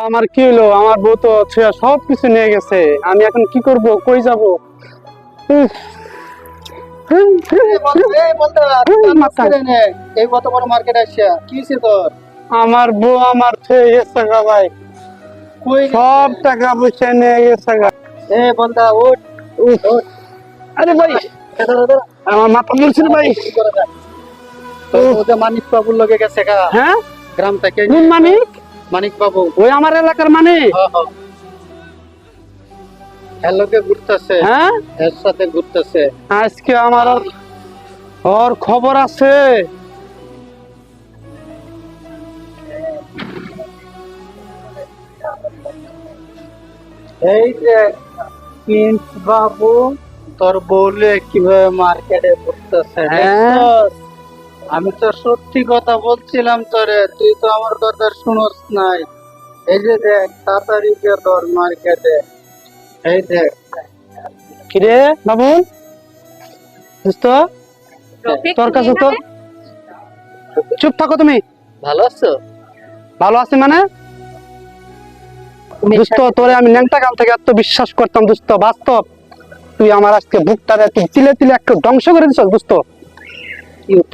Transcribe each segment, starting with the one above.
আমার কি হলো? আমার বউ তো সব কিছু নিয়ে গেছে। আমি এখন কি করব? কই যাব? আমার বউ আমার ভাই। কই সব টাকা পয়সা নিয়ে গেছে। আরে ভাই আমার মাথা মুলছিল ভাই। মানিক বাবুর লগে গেছে হ্যাঁ? গ্রাম থেকে মানিক? মানিক বাবু। ওই আমার এলাকার মানে লগে ঘুরতেছে। হ্যাঁ? এর সাথে ঘুরতেছে। আজকে আমার ওর- খবর আছে। এই যে প্রিন্স বাবু তোর বউলে কীভাবে মার্কেটে ঘুরতেছে হ্যাঁ। আমি তো সত্যি কথা বলছিলাম তোরে তুই তো আমার কথা শুনোস নাই। এই যে দেখ তাড়াতাড়ি গিয়ে তোর মার্কেটে এই দেখ। কিরে? বাবু? দোস্ত তোর কাছে তো চুপ থাকো তুমি। ভালো আছো? ভালো আছি মানে? দোস্ত তোরে আমি ন্যাংটা গান থেকে এত বিশ্বাস করতাম দোস্ত বাস্তব। তুই আমার আজকে বুকটারে তুই তিলে তিলে একটু ধ্বংস করে দিছ দোস্ত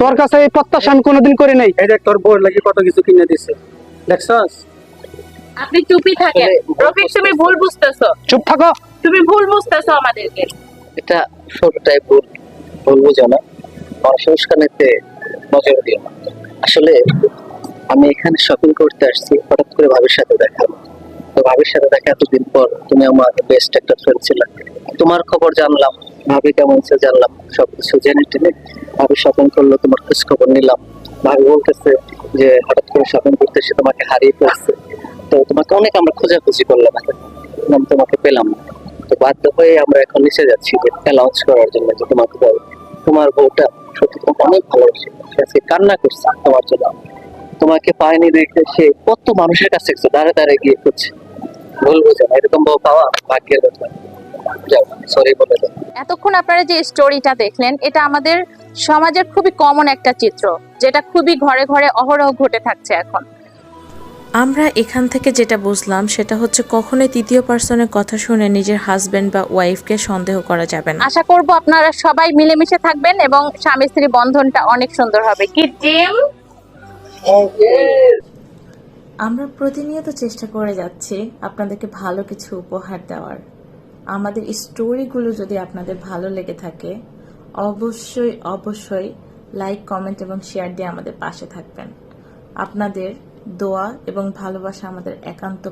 তোর কাছে এই প্রত্যাশা আমি কোনোদিন করি নাই। এই দেখ তোর বউর লাগি কত কিছু কিনে দিছে। দেখছস? আপনি চুপই থাকেন। রফিক তুমি ভুল বুঝতেছো। চুপ থাকো। তুমি ভুল বুঝতেছো আমাদেরকে। এটা ছোটটাই ভুল ভুল বুঝো না। সংস্কার নিতে নজর দিও না। আসলে আমি এখানে শপিং করতে আসছি হঠাৎ করে ভাবির সাথে দেখা। তো ভাবির সাথে দেখা এতদিন পর তুমি আমার বেস্ট একটা ফ্রেন্ড ছিল। তোমার খবর জানলাম ভাবি কেমন সে জানলাম সবকিছু জেনে টেনে ভাবি শপিং করল, তোমার খোঁজ খবর নিলাম। ভাবি বলতেছে যে হঠাৎ করে শপিং করতে এসে তোমাকে হারিয়ে ফেলছে। তো তোমাকে অনেক আমরা খোঁজাখুঁজি করলাম আমি তোমাকে পেলাম না। তো বাধ্য হয়ে আমরা এখন নিচে যাচ্ছি লঞ্চ করার জন্য যে তোমাকে বল তোমার বউটা সত্যি তোমাকে অনেক ভালোবাসে। সে কান্না করছে তোমার জন্য। তোমাকে পায়নি দেখে সে কত মানুষের কাছে গেছে, দাঁড়ে দাঁড়ে গিয়ে করছে ভুল না, এরকম বউ পাওয়া ভাগ্যের কথা যাও সরি বলে দাও। এতক্ষণ আপনারা যে স্টোরিটা দেখলেন, এটা আমাদের সমাজের খুবই কমন একটা চিত্র যেটা খুবই ঘরে ঘরে অহরহ ঘটে থাকছে এখন। আমরা এখান থেকে যেটা বুঝলাম সেটা হচ্ছে কখনোই তৃতীয় পার্সনের কথা শুনে নিজের হাজবেন্ড বা ওয়াইফকে সন্দেহ করা যাবে না। আশা করব আপনারা সবাই মিলেমিশে থাকবেন এবং স্বামী স্ত্রী বন্ধনটা অনেক সুন্দর হবে। কি টিম আমরা প্রতিনিয়ত চেষ্টা করে যাচ্ছি আপনাদেরকে ভালো কিছু উপহার দেওয়ার। আমাদের স্টোরিগুলো যদি আপনাদের ভালো লেগে থাকে অবশ্যই অবশ্যই লাইক কমেন্ট এবং শেয়ার দিয়ে আমাদের পাশে থাকবেন। আপনাদের দোয়া এবং ভালোবাসা আমাদের একান্ত